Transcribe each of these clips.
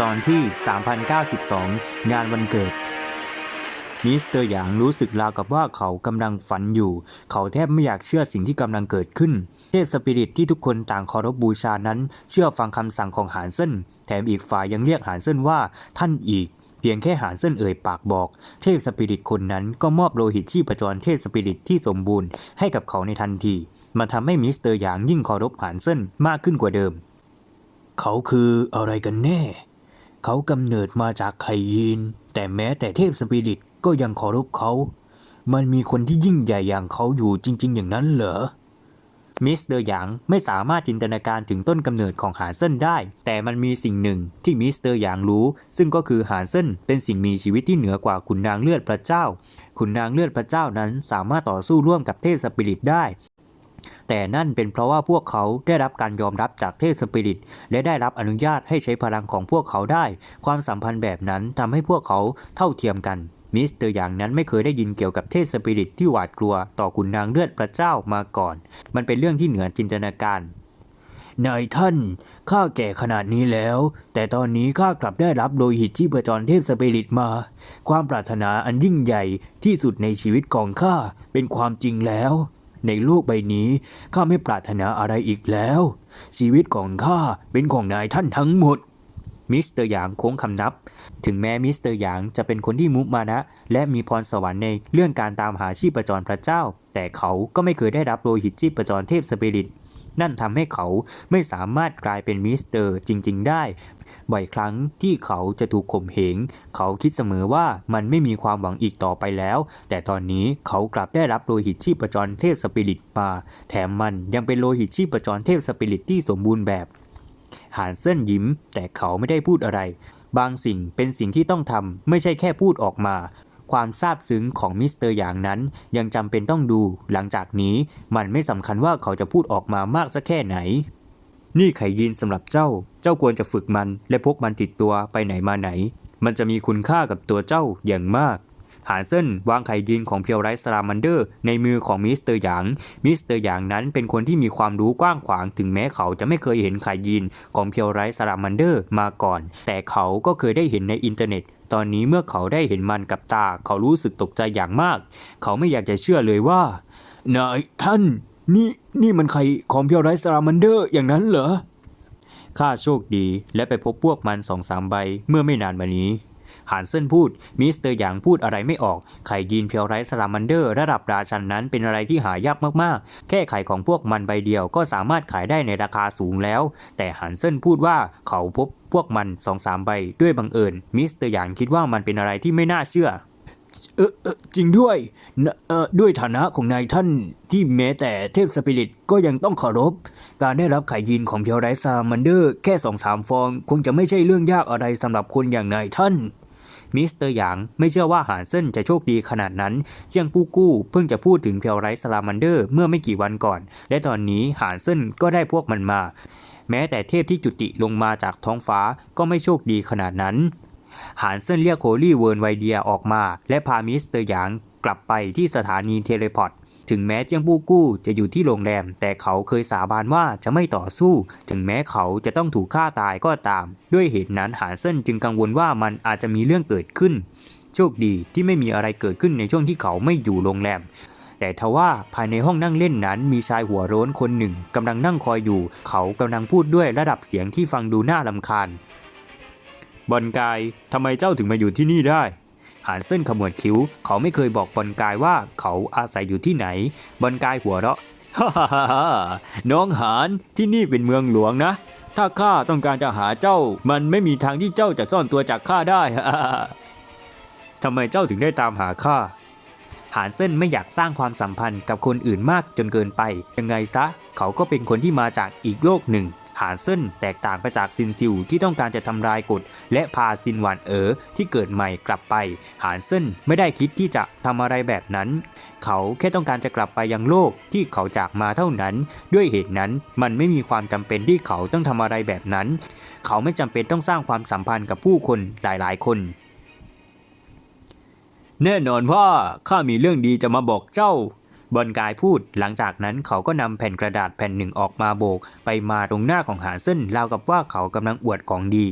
ตอนที่ 3092 งานวันเกิด มิสเตอร์หยางรู้สึกราวกับว่าเขากำลังฝันอยู่ เขาแทบไม่อยากเชื่อสิ่งที่กำลังเกิดขึ้น เทพสปิริตที่ทุกคนต่างเคารพบูชานั้น เชื่อฟังคำสั่งของหานเซินแถมอีกฝ่ายยังเรียกหานเซินว่าท่านอีกเพียงแค่หานเซนเอ่ยปากบอก เทพสปิริตคนนั้นก็มอบโลหิตชีพจรเทพสปิริตที่สมบูรณ์ให้กับเขาในทันที มันทำให้มิสเตอร์หยางยิ่งเคารพหานเซนมากขึ้นกว่าเดิม เขาคืออะไรกันแน่ เขากำเนิดมาจากไคยีน แต่แม้แต่เทพสปิริตก็ยังเคารพเขา มันมีคนที่ยิ่งใหญ่อย่างเขาอยู่จริง ๆ อย่างนั้นเหรอ มิสเตอร์หยางไม่สามารถจินตนาการถึงต้นกำเนิดของหานเซินได้ แต่มันมีสิ่งหนึ่งที่มิสเตอร์หยางรู้ ซึ่งก็คือหานเซินเป็นสิ่งมีชีวิตที่เหนือกว่าขุนนางเลือดพระเจ้า ขุนนางเลือดพระเจ้านั้นสามารถต่อสู้ร่วมกับเทพสปิริตได้ แต่นั่นเป็นเพราะว่าพวกเขาได้รับการยอมรับจากเทพสปิริต และได้รับอนุญาตให้ใช้พลังของพวกเขาได้ ความสัมพันธ์แบบนั้นทำให้พวกเขาเท่าเทียมกันมิสเตอร์อย่างนั้นไม่เคยได้ยินเกี่ยวกับเทพสปิริตที่หวาดกลัวต่อขุนนางเลือดพระเจ้ามาก่อน มันเป็นเรื่องที่เหนือจินตนาการ นายท่าน ข้าแก่ขนาดนี้แล้ว แต่ตอนนี้ข้ากลับได้รับโลหิตที่ประจรเทพสปิริตมา ความปรารถนาอันยิ่งใหญ่ที่สุดในชีวิตของข้าเป็นความจริงแล้ว ในโลกใบนี้ข้าไม่ปรารถนาอะไรอีกแล้ว ชีวิตของข้าเป็นของนายท่านทั้งหมดมิสเตอร์หยางโค้งคำนับ ถึงแม้มิสเตอร์หยางจะเป็นคนที่มุมานะ และมีพรสวรรค์ในเรื่องการตามหาชีพจรพระเจ้า แต่เขาก็ไม่เคยได้รับโลหิตชีพจรเทพสปิริต นั่นทำให้เขาไม่สามารถกลายเป็นมิสเตอร์จริง ๆ ได้ บ่อยครั้งที่เขาจะถูกข่มเหง เขาคิดเสมอว่ามันไม่มีความหวังอีกต่อไปแล้ว แต่ตอนนี้เขากลับได้รับโลหิตชีพจรเทพสปิริตมาแถมมันยังเป็นโลหิตชีพจรเทพสปิริตที่สมบูรณ์แบบหานเส้นยิ้ม แต่เขาไม่ได้พูดอะไร บางสิ่งเป็นสิ่งที่ต้องทำไม่ใช่แค่พูดออกมา ความซาบซึ้งของมิสเตอร์อย่างนั้น ยังจำเป็นต้องดู หลังจากนี้มันไม่สำคัญว่าเขาจะพูดออกมามากสักแค่ไหน นี่ไขยินสำหรับเจ้า เจ้าควรจะฝึกมัน และพกมันติดตัวไปไหนมาไหน มันจะมีคุณค่ากับตัวเจ้าอย่างมากหานเซนวางไขยินของเพียวไรสลามันเดอร์ในมือของมิสเตอร์หยาง มิสเตอร์หยางนั้นเป็นคนที่มีความรู้กว้างขวางถึงแม้เขาจะไม่เคยเห็นไขยินของเพียวไรสลามันเดอร์มาก่อน แต่เขาก็เคยได้เห็นในอินเทอร์เน็ต ตอนนี้เมื่อเขาได้เห็นมันกับตา เขารู้สึกตกใจอย่างมาก เขาไม่อยากจะเชื่อเลยว่านายท่าน นี่นี่มันไข่ของเพียวไรสลามันเดอร์อย่างนั้นเหรอข้าโชคดีและไปพบพวกมันสองสามใบเมื่อไม่นานมานี้หานเซินพูด มิสเตอร์หยางพูดอะไรไม่ออก ไข่ยีนเพียวไรสลามันเดอร์ ระดับราชันนั้นเป็นอะไรที่หายากมากๆ แค่ไข่ของพวกมันใบเดียวก็สามารถขายได้ในราคาสูงแล้ว แต่หานเซินพูดว่าเขาพบ พวกมันสองสามใบด้วยบังเอิญมิสเตอร์หยางคิดว่ามันเป็นอะไรที่ไม่น่าเชื่อเออเออจริงด้วยเออด้วยฐานะของนายท่านที่แม้แต่เทพสปิริตก็ยังต้องเคารพ การได้รับไข่ยินของเพียวไรซามันเดอร์แค่สองสามฟอง คงจะไม่ใช่เรื่องยากอะไรสำหรับคนอย่างนายท่านมิสเตอร์หยางไม่เชื่อว่าหานเซินจะโชคดีขนาดนั้น เจียงปู้กู้เพิ่งจะพูดถึงเพียวไรซาลามันเดอร์เมื่อไม่กี่วันก่อน และตอนนี้หานเซินก็ได้พวกมันมา แม้แต่เทพที่จุติลงมาจากท้องฟ้าก็ไม่โชคดีขนาดนั้น หานเซินเรียกโคลี่เวิร์นไวเดียออกมา และพามิสเตอร์หยางกลับไปที่สถานีเทเลพอร์ตถึงแม้เจียงปู้กู้จะอยู่ที่โรงแรม แต่เขาเคยสาบานว่าจะไม่ต่อสู้ ถึงแม้เขาจะต้องถูกฆ่าตายก็ตาม ด้วยเหตุนั้นหานเซินจึงกังวลว่ามันอาจจะมีเรื่องเกิดขึ้น โชคดีที่ไม่มีอะไรเกิดขึ้นในช่วงที่เขาไม่อยู่โรงแรม แต่ทว่าภายในห้องนั่งเล่นนั้นมีชายหัวโร้นคนหนึ่งกำลังนั่งคอยอยู่ เขากำลังพูดด้วยระดับเสียงที่ฟังดูน่ารำคาญ บอลกายทำไมเจ้าถึงมาอยู่ที่นี่ได้หานเส้นขมวดคิ้ว เขาไม่เคยบอกบอลกายว่าเขาอาศัยอยู่ที่ไหน บอลกายหัวเราะฮ่าฮ่าฮ่าฮ่าน้องหานที่นี่เป็นเมืองหลวงนะ ถ้าข้าต้องการจะหาเจ้า มันไม่มีทางที่เจ้าจะซ่อนตัวจากข้าได้ทำไมเจ้าถึงได้ตามหาข้า หานเส้นไม่อยากสร้างความสัมพันธ์กับคนอื่นมากจนเกินไป ยังไงซะ เขาก็เป็นคนที่มาจากอีกโลกหนึ่ง หานเซินแตกต่างไปจากซินซิวที่ต้องการจะทำลายกฎและพาซินหวานเอ๋อที่เกิดใหม่กลับไป หานเซินไม่ได้คิดที่จะทำอะไรแบบนั้น เขาแค่ต้องการจะกลับไปยังโลกที่เขาจากมาเท่านั้น ด้วยเหตุนั้นมันไม่มีความจำเป็นที่เขาต้องทำอะไรแบบนั้น เขาไม่จำเป็นต้องสร้างความสัมพันธ์กับผู้คนหลาย ๆ คน แน่นอนว่าข้ามีเรื่องดีจะมาบอกเจ้า บอลกายพูด หลังจากนั้นเขาก็นำแผ่นกระดาษแผ่นหนึ่งออกมาโบก ไปมาตรงหน้าของหานเส้นราวกับว่าเขากำลังอวดของดี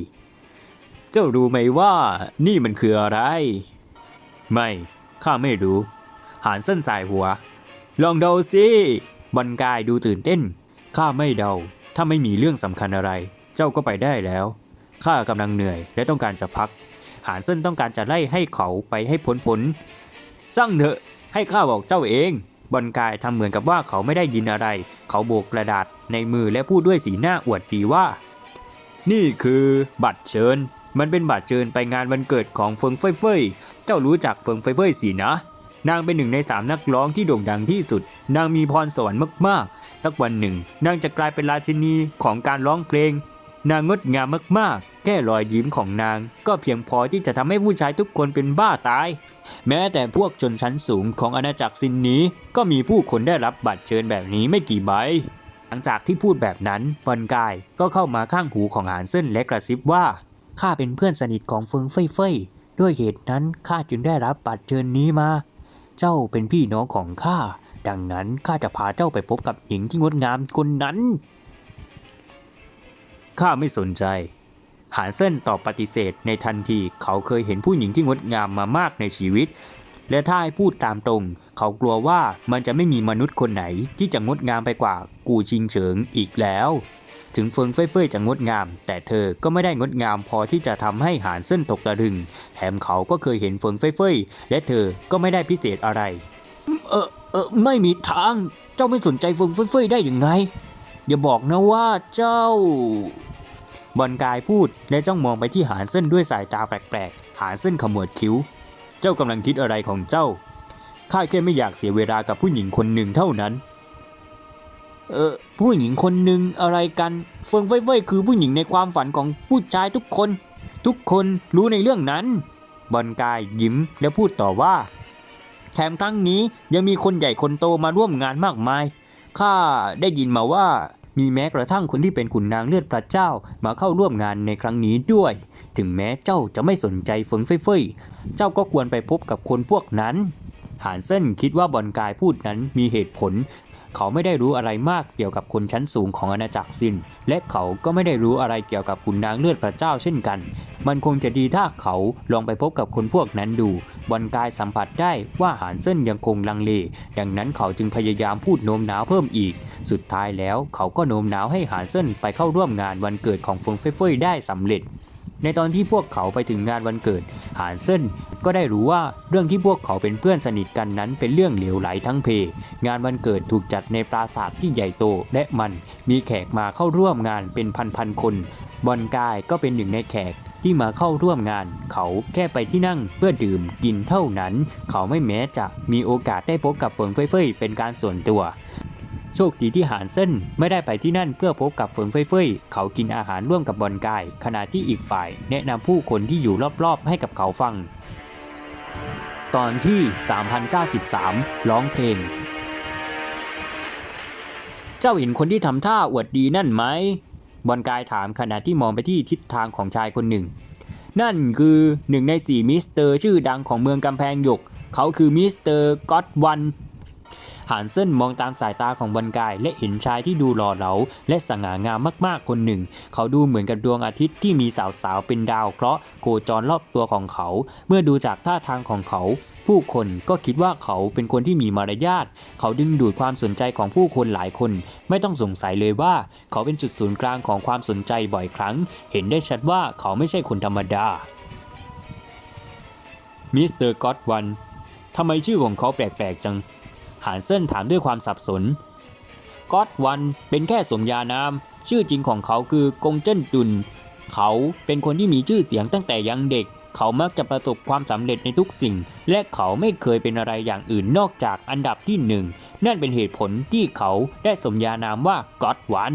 เจ้ารู้ไหมว่านี่มันคืออะไร ไม่ข้าไม่รู้ หานเส้นสายหัว ลองเดาสิบอลกายดูตื่นเต้นข้าไม่เดา ถ้าไม่มีเรื่องสำคัญอะไร เจ้าก็ไปได้แล้วข้ากำลังเหนื่อยและต้องการจะพัก หานเส้นต้องการจะไล่ให้เขาไปให้พ้นพ้นๆสั่งเถอะให้ข้าบอกเจ้าเองบอลกายทำเหมือนกับว่าเขาไม่ได้ยินอะไร เขาโบกกระดาษในมือและพูดด้วยสีหน้าอวดดีว่า นี่คือบัตรเชิญ มันเป็นบัตรเชิญไปงานวันเกิดของเฟิงเฟยเฟยเจ้ารู้จักเฟิงเฟยเฟยสินะ นางเป็นหนึ่งในสามนักร้องที่โด่งดังที่สุด นางมีพรสวรรค์มากๆ สักวันหนึ่ง นางจะกลายเป็นราชินีของการร้องเพลง นางงดงามมาก แค่รอยยิ้มของนาง ก็เพียงพอที่จะทำให้ผู้ชายทุกคนเป็นบ้าตาย แม้แต่พวกชนชั้นสูงของอาณาจักรซินนี้ ก็มีผู้คนได้รับบัตรเชิญแบบนี้ไม่กี่ใบ หลังจากที่พูดแบบนั้นบอนกายก็เข้ามาข้างหูของหานเซินและกระซิบว่าข้าเป็นเพื่อนสนิทของเฟิงเฟ่ยเฟ่ยด้วยเหตุนั้นข้าจึงได้รับบัตรเชิญนี้มา เจ้าเป็นพี่น้องของข้าดังนั้นข้าจะพาเจ้าไปพบกับหญิงที่งดงามคนนั้นข้าไม่สนใจ หานเซินตอบปฏิเสธในทันที เขาเคยเห็นผู้หญิงที่งดงามมามากในชีวิต และถ้าให้พูดตามตรง เขากลัวว่ามันจะไม่มีมนุษย์คนไหน ที่จะงดงามไปกว่ากูชิงเฉิงอีกแล้ว ถึงเฟิงเฟ่ยจะงดงาม แต่เธอก็ไม่ได้งดงามพอที่จะทำให้หานเส้นตกตะลึง แถมเขาก็เคยเห็นเฟิงเฟ่ยและเธอก็ไม่ได้พิเศษอะไร เออเออไม่มีทาง เจ้าไม่สนใจเฟิงเฟ่ยเฟ่ยได้ยังไง อย่าบอกนะว่าเจ้า บอลกายพูดและจ้องมองไปที่หานเส้นด้วยสายตาแปลกๆ หานเส้นขมวดคิ้ว เจ้ากำลังคิดอะไรของเจ้า ข้าแค่ไม่อยากเสียเวลากับผู้หญิงคนหนึ่งเท่านั้น เออผู้หญิงคนหนึ่งอะไรกัน เฟิงเฟ่ยเฟ่คือผู้หญิงในความฝันของผู้ชายทุกคน ทุกคนรู้ในเรื่องนั้น บอลกายยิ้มและพูดต่อว่า แถมครั้งนี้ยังมีคนใหญ่คนโตมาร่วมงานมากมาย ข้าได้ยินมาว่า มีแม้กระทั่งคนที่เป็นขุนนางเลือดพระเจ้ามาเข้าร่วมงานในครั้งนี้ด้วย ถึงแม้เจ้าจะไม่สนใจเฟิงเฟ่ยเจ้าก็ควรไปพบกับคนพวกนั้นหานเซินคิดว่าบอนกายพูดนั้นมีเหตุผล เขาไม่ได้รู้อะไรมากเกี่ยวกับคนชั้นสูงของอาณาจักรซิน และเขาก็ไม่ได้รู้อะไรเกี่ยวกับขุนนางเลือดพระเจ้าเช่นกัน มันคงจะดีถ้าเขาลองไปพบกับคนพวกนั้นดู บอลกายสัมผัสได้ว่าหานเซินยังคงลังเล ดังนั้นเขาจึงพยายามพูดโน้มน้าวเพิ่มอีก สุดท้ายแล้วเขาก็โน้มน้าวให้หานเซินไปเข้าร่วมงานวันเกิดของฟงเฟ่ยเฟยได้สำเร็จ ในตอนที่พวกเขาไปถึงงานวันเกิดหานเซินก็ได้รู้ว่าเรื่องที่พวกเขาเป็นเพื่อนสนิทกันนั้นเป็นเรื่องเหลวไหลทั้งเพ งานวันเกิดถูกจัดในปราสาทที่ใหญ่โตและมันมีแขกมาเข้าร่วมงานเป็นพันๆคน บอลกายก็เป็นหนึ่งในแขกที่มาเข้าร่วมงาน เขาแค่ไปที่นั่งเพื่อดื่มกินเท่านั้น เขาไม่แม้จะมีโอกาสได้พบกับเฟิงเฟ่ยเฟ่ยเป็นการส่วนตัว โชคดีที่หานเส้นไม่ได้ไปที่นั่นเพื่อพบกับเฟิงเฟยเฟยเขากินอาหารร่วมกับบอลกาย ขณะที่อีกฝ่าย แนะนำผู้คนที่อยู่รอบๆ ให้กับเขาฟัง ตอนที่ 3093 ร้องเพลง เจ้าเห็นคนที่ทำท่าอวดดีนั่นไหมบอลกายถามขณะที่มองไปที่ทิศทางของชายคนหนึ่ง นั่นคือหนึ่งในสี่มิสเตอร์ชื่อดังของเมืองกำแพงหยก เขาคือมิสเตอร์ก็อตวัน หานเซินมองตามสายตาของบอลกาย และเห็นชายที่ดูหล่อเหลาและสง่างามมากๆคนหนึ่ง เขาดูเหมือนกับดวงอาทิตย์ที่มีสาวๆเป็นดาวเคราะห์โคจรรอบตัวของเขา เมื่อดูจากท่าทางของเขา ผู้คนก็คิดว่าเขาเป็นคนที่มีมารยาทเขาดึงดูดความสนใจของผู้คนหลายคน ไม่ต้องสงสัยเลยว่า เขาเป็นจุดศูนย์กลางของความสนใจบ่อยครั้ง เห็นได้ชัดว่าเขาไม่ใช่คนธรรมดามิสเตอร์ก็อตวันทำไมชื่อของเขาแปลกๆจัง หานเซินถามด้วยความสับสนก็อตวันเป็นแค่สมญานาม ชื่อจริงของเขาคือกงเจิ้นจุน เขาเป็นคนที่มีชื่อเสียงตั้งแต่ยังเด็ก เขามักจะประสบความสำเร็จในทุกสิ่ง และเขาไม่เคยเป็นอะไรอย่างอื่นนอกจากอันดับที่หนึ่งนั่นเป็นเหตุผลที่เขาได้สมญานามว่าก็อตวัน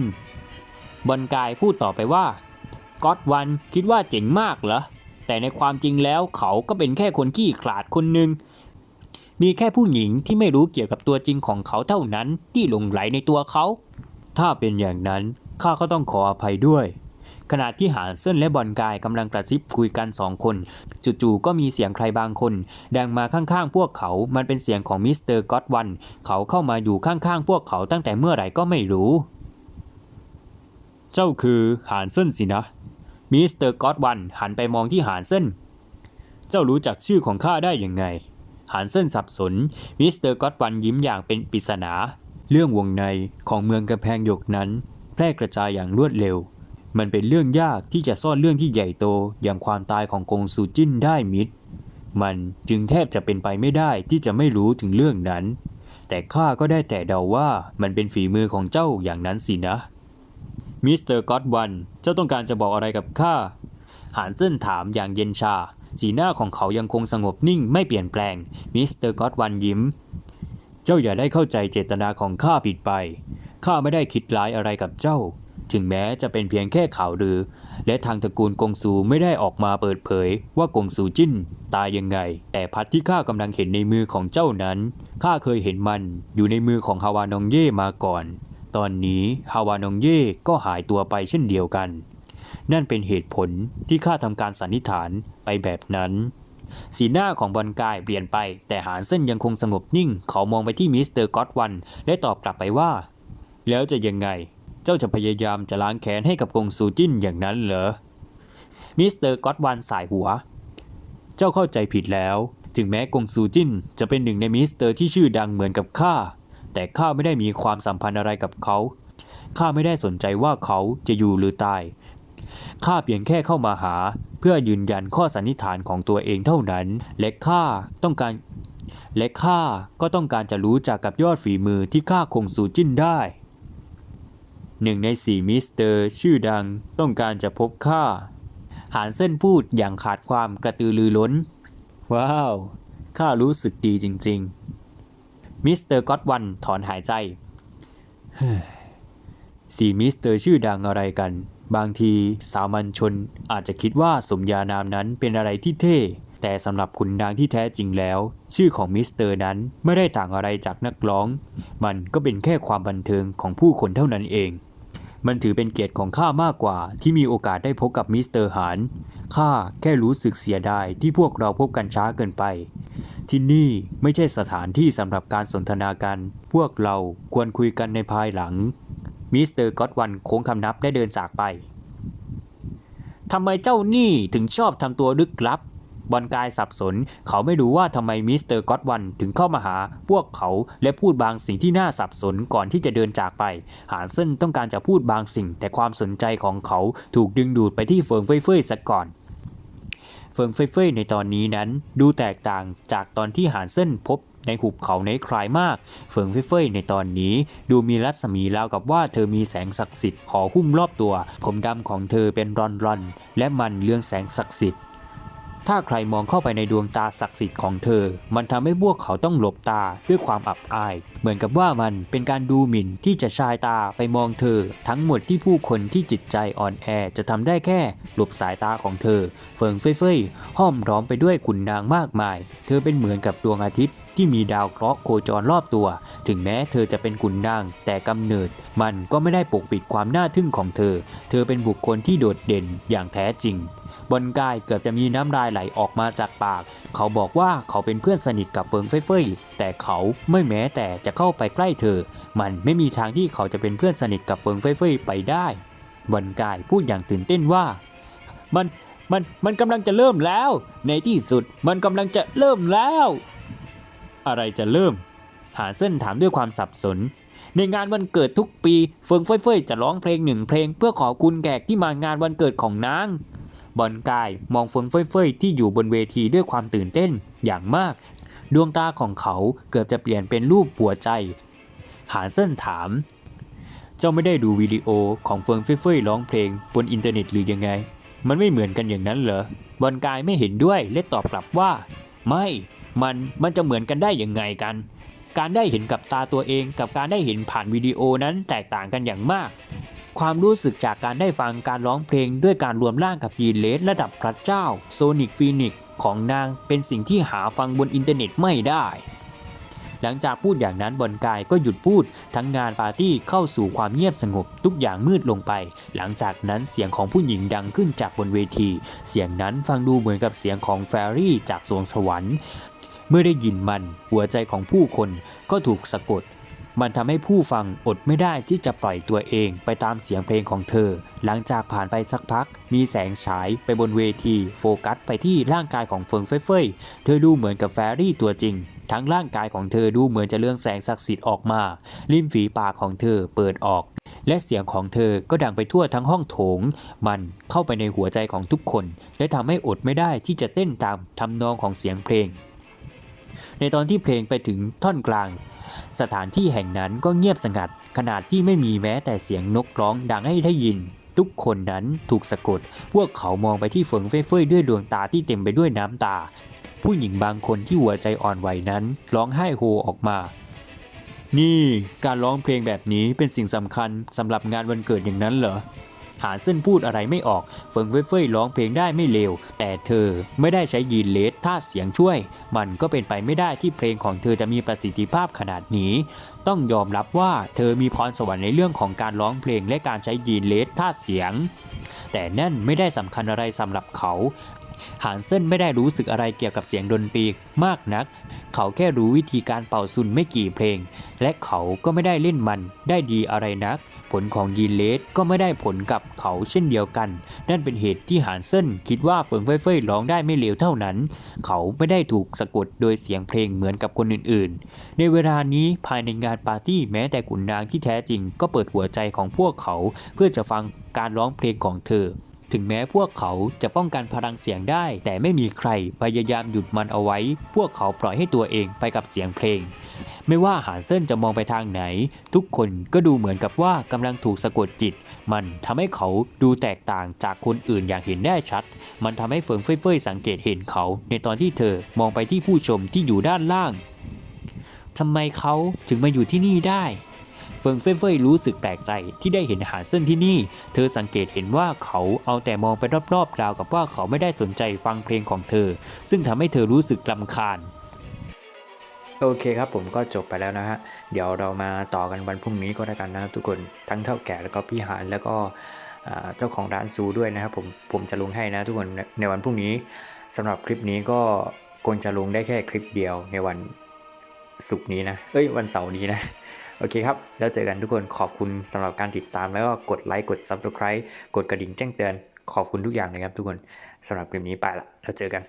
บอลกายพูดต่อไปว่าก็อตวันคิดว่าเจ๋งมากเหรอแต่ในความจริงแล้วเขาก็เป็นแค่คนขี้ขลาดคนหนึ่ง มีแค่ผู้หญิงที่ไม่รู้เกี่ยวกับตัวจริงของเขาเท่านั้นที่หลงไหลในตัวเขา ถ้าเป็นอย่างนั้นข้าก็ต้องขออภัยด้วย ขณะที่หานเซินและบอลกายกำลังกระซิบคุยกันสองคน จู่ๆก็มีเสียงใครบางคน ดังมาข้างๆพวกเขา มันเป็นเสียงของมิสเตอร์ก็อตวัน เขาเข้ามาอยู่ข้างๆพวกเขาตั้งแต่เมื่อไหร่ก็ไม่รู้ เจ้าคือหานเซินสินะ มิสเตอร์ก็อดวันหันไปมองที่หานเส้น เจ้ารู้จักชื่อของข้าได้ยังไง หานเส้นสับสน มิสเตอร์ก็อดวันยิ้มอย่างเป็นปริศนา เรื่องวงในของเมืองกำแพงหยกนั้น แพร่กระจายอย่างรวดเร็ว มันเป็นเรื่องยากที่จะซ่อนเรื่องที่ใหญ่โตอย่างความตายของกงซูจิ้นได้มิด มันจึงแทบจะเป็นไปไม่ได้ที่จะไม่รู้ถึงเรื่องนั้น แต่ข้าก็ได้แต่เดาว่ามันเป็นฝีมือของเจ้าอย่างนั้นสินะมิสเตอร์ก็อดวันเจ้าต้องการจะบอกอะไรกับข้า หานเซินถามอย่างเย็นชา สีหน้าของเขายังคงสงบนิ่งไม่เปลี่ยนแปลง มิสเตอร์ก็อดวันยิ้ม เจ้าอย่าได้เข้าใจเจตนาของข้าผิดไป ข้าไม่ได้คิดร้ายอะไรกับเจ้า ถึงแม้จะเป็นเพียงแค่ข่าวลือ และทางตระกูลกงซูไม่ได้ออกมาเปิดเผยว่ากงซูจิ้นตายยังไง แต่พัดที่ข้ากำลังเห็นในมือของเจ้านั้น ข้าเคยเห็นมันอยู่ในมือของฮาวานองเย่มาก่อนตอนนี้ฮาวานองเย่ก็หายตัวไปเช่นเดียวกัน นั่นเป็นเหตุผลที่ข้าทำการสันนิษฐานไปแบบนั้น สีหน้าของบอลกายเปลี่ยนไป แต่หานเส้นยังคงสงบนิ่ง เขามองไปที่มิสเตอร์ก็อดวันและตอบกลับไปว่า แล้วจะยังไง เจ้าจะพยายามจะล้างแค้นให้กับกงซูจิ้นอย่างนั้นเหรอ มิสเตอร์ก็อดวันสายหัว เจ้าเข้าใจผิดแล้ว ถึงแม้กงซูจิ้นจะเป็นหนึ่งในมิสเตอร์ที่ชื่อดังเหมือนกับข้า แต่ข้าไม่ได้มีความสัมพันธ์อะไรกับเขาข้าไม่ได้สนใจว่าเขาจะอยู่หรือตาย ข้าเพียงแค่เข้ามาหา เพื่อยืนยันข้อสันนิษฐานของตัวเองเท่านั้น และข้าต้องการ และข้าก็ต้องการจะรู้จักกับยอดฝีมือที่ข้าคงสูจิ้นได้หนึ่งในสี่มิสเตอร์ชื่อดังต้องการจะพบข้าหานเส้นพูดอย่างขาดความกระตือรือร้น ว้าว ข้ารู้สึกดีจริง ๆ มิสเตอร์ก็อดวันถอนหายใจเฮสี่มิสเตอร์ชื่อดังอะไรกัน บางทีสามัญชนอาจจะคิดว่าสมญานามนั้นเป็นอะไรที่เท่ แต่สำหรับขุนนางที่แท้จริงแล้ว ชื่อของมิสเตอร์นั้นไม่ได้ต่างอะไรจากนักร้อง มันก็เป็นแค่ความบันเทิงของผู้คนเท่านั้นเอง มันถือเป็นเกียรติของข้ามากกว่าที่มีโอกาสได้พบกับมิสเตอร์หานข้าแค่รู้สึกเสียดายที่พวกเราพบกันช้าเกินไป ที่นี่ไม่ใช่สถานที่สำหรับการสนทนากัน พวกเราควรคุยกันในภายหลัง มิสเตอร์ก็อดวันโค้งคำนับได้เดินจากไปทำไมเจ้านี่ถึงชอบทำตัวลึกลับบอลกายสับสน เขาไม่รู้ว่าทำไมมิสเตอร์ก็อดวันถึงเข้ามาหาพวกเขาและพูดบางสิ่งที่น่าสับสนก่อนที่จะเดินจากไป หานเส้นต้องการจะพูดบางสิ่ง แต่ความสนใจของเขาถูกดึงดูดไปที่เฟิงเฟ่ยๆซะก่อน เฟิงเฟ่ยๆในตอนนี้นั้น ดูแตกต่างจากตอนที่หานเส้นพบ ในหุบเขาในคลายมาก เฟิงเฟ่ยในตอนนี้ ดูมีรัศมีราวกับว่าเธอมีแสงศักดิ์สิทธิ์ห่อหุ้มรอบตัว ผมดำของเธอเป็นรอนๆและมันเรื่องแสงศักดิ์สิทธิ์ถ้าใครมองเข้าไปในดวงตาศักดิ์สิทธิ์ของเธอ มันทำให้พวกเขาต้องหลบตาด้วยความอับอาย เหมือนกับว่ามันเป็นการดูหมิ่นที่จะชายตาไปมองเธอ ทั้งหมดที่ผู้คนที่จิตใจอ่อนแอจะทำได้แค่หลบสายตาของเธอ เฟิงเฟยเฟ่ยห้อมร้อมไปด้วยขุนนางมากมาย เธอเป็นเหมือนกับดวงอาทิตย์ ที่มีดาวเคราะห์โคจรรอบตัว ถึงแม้เธอจะเป็นขุนนาง แต่กำเนิด มันก็ไม่ได้ปกปิดความน่าทึ่งของเธอ เธอเป็นบุคคลที่โดดเด่นอย่างแท้จริง บนกายเกือบจะมีน้ำลายไหลออกมาจากปาก เขาบอกว่าเขาเป็นเพื่อนสนิทกับเฟิงเฟ่ยเฟ่ยแต่เขาไม่แม้แต่จะเข้าไปใกล้เธอ มันไม่มีทางที่เขาจะเป็นเพื่อนสนิทกับเฟิงเฟ่ยเฟ่ยไปได้บนกายพูดอย่างตื่นเต้นว่า มันมันมันกำลังจะเริ่มแล้ว ในที่สุดมันกำลังจะเริ่มแล้ว อะไรจะเริ่ม หาเส้นถามด้วยความสับสน ในงานวันเกิดทุกปี เฟิงเฟ่ยเฟ่ยจะร้องเพลงหนึ่งเพลง เพื่อขอบคุณแขกที่มางานวันเกิดของนางบอลกายมองเฟิงเฟ่ยเฟยที่อยู่บนเวทีด้วยความตื่นเต้นอย่างมาก ดวงตาของเขาเกือบจะเปลี่ยนเป็นรูปหัวใจ หาเส้นถาม เจ้าไม่ได้ดูวิดีโอของเฟิงเฟ่ยเฟยร้องเพลงบนอินเทอร์เน็ตหรือยังไง มันไม่เหมือนกันอย่างนั้นเหรอบอลกายไม่เห็นด้วยและตอบกลับว่า ไม่ มันมันจะเหมือนกันได้อยังไงกัน การได้เห็นกับตาตัวเองกับการได้เห็นผ่านวิดีโอนั้นแตกต่างกันอย่างมาก ความรู้สึกจากการได้ฟังการร้องเพลงด้วยการรวมร่างกับยีนเลสระดับพระเจ้าโซนิกฟีนิกของนางเป็นสิ่งที่หาฟังบนอินเทอร์เน็ตไม่ได้ หลังจากพูดอย่างนั้นบอลกายก็หยุดพูด ทั้งงานปาร์ตี้เข้าสู่ความเงียบสงบทุกอย่างมืดลงไป หลังจากนั้นเสียงของผู้หญิงดังขึ้นจากบนเวที เสียงนั้นฟังดูเหมือนกับเสียงของแฟรี่จากสวงสวรรค์ เมื่อได้ยินมันหัวใจของผู้คนก็ถูกสะกด มันทำให้ผู้ฟังอดไม่ได้ที่จะปล่อยตัวเองไปตามเสียงเพลงของเธอ หลังจากผ่านไปสักพัก มีแสงฉายไปบนเวที โฟกัสไปที่ร่างกายของเฟิงเฟยเฟยเธอดูเหมือนกับแฟรี่ตัวจริง ทั้งร่างกายของเธอดูเหมือนจะเลื่องแสงศักดิ์สิทธิ์ออกมา ริมฝีปากของเธอเปิดออก และเสียงของเธอก็ดังไปทั่วทั้งห้องโถง มันเข้าไปในหัวใจของทุกคน และทำให้อดไม่ได้ที่จะเต้นตามทำนองของเสียงเพลง ในตอนที่เพลงไปถึงท่อนกลาง สถานที่แห่งนั้นก็เงียบสงัด ขนาดที่ไม่มีแม้แต่เสียงนกร้องดังให้ได้ยิน ทุกคนนั้นถูกสะกด พวกเขามองไปที่เฟิงเฟ่ยเฟยด้วยดวงตาที่เต็มไปด้วยน้ำตา ผู้หญิงบางคนที่หัวใจอ่อนไหวนั้น ร้องไห้โฮออกมานี่การร้องเพลงแบบนี้เป็นสิ่งสำคัญสำหรับงานวันเกิดอย่างนั้นเหรอ หาเส้นพูดอะไรไม่ออก เฟิงเว่ยเฟ่ยร้องเพลงได้ไม่เลว แต่เธอไม่ได้ใช้ยีนเลสท่าเสียงช่วย มันก็เป็นไปไม่ได้ที่เพลงของเธอจะมีประสิทธิภาพขนาดนี้ ต้องยอมรับว่าเธอมีพรสวรรค์ในเรื่องของการร้องเพลงและการใช้ยีนเลสท่าเสียง แต่นั่นไม่ได้สำคัญอะไรสำหรับเขา หานเส้นไม่ได้รู้สึกอะไรเกี่ยวกับเสียงดนตรีมากนัก เขาแค่รู้วิธีการเป่าซุนไม่กี่เพลง และเขาก็ไม่ได้เล่นมันได้ดีอะไรนัก ผลของยีนเลสก็ไม่ได้ผลกับเขาเช่นเดียวกัน นั่นเป็นเหตุที่หานเซินคิดว่าเฟิงเฟ่ยเฟ่ยร้องได้ไม่เลวเท่านั้น เขาไม่ได้ถูกสะกดโดยเสียงเพลงเหมือนกับคนอื่นๆ ในเวลานี้ภายในงานปาร์ตี้แม้แต่ขุนนางที่แท้จริง ก็เปิดหัวใจของพวกเขาเพื่อจะฟังการร้องเพลงของเธอ ถึงแม้พวกเขาจะป้องกันพลังเสียงได้ แต่ไม่มีใครพยายามหยุดมันเอาไว้ พวกเขาปล่อยให้ตัวเองไปกับเสียงเพลง ไม่ว่าหานเส้นจะมองไปทางไหน ทุกคนก็ดูเหมือนกับว่ากำลังถูกสะกดจิต มันทำให้เขาดูแตกต่างจากคนอื่นอย่างเห็นได้ชัด มันทำให้เฟิงเฟ่ยสังเกตเห็นเขา ในตอนที่เธอมองไปที่ผู้ชมที่อยู่ด้านล่างทำไมเขาถึงมาอยู่ที่นี่ได้ ฟิงเฟ่ยเฟ่ยรู้สึกแปลกใจที่ได้เห็นหานเส้นที่นี่ เธอสังเกตเห็นว่าเขาเอาแต่มองไปรอบๆราวกับว่าเขาไม่ได้สนใจฟังเพลงของเธอ ซึ่งทำให้เธอรู้สึกลำคาญโอเคครับผมก็จบไปแล้วนะฮะ เดี๋ยวเรามาต่อกันวันพรุ่งนี้ก็แล้วกันนะครับทุกคนทั้งเท่าแก่แล้วก็พี่หานแล้วก็เจ้าของร้านซูด้วยนะครับผมผมจะลงให้นะทุกคนในในวันพรุ่งนี้สำหรับคลิปนี้ก็คงจะลงได้แค่คลิปเดียวในวันศุกร์นี้นะ เอ้ยวันเสาร์นี้นะ โอเคครับ แล้วเจอกันทุกคนขอบคุณสำหรับการติดตามแล้วก็กดไลค์กด Subscribe กดกระดิ่งแจ้งเตือนขอบคุณทุกอย่างเลยครับทุกคนสำหรับคลิปนี้ไปละแล้วเจอกัน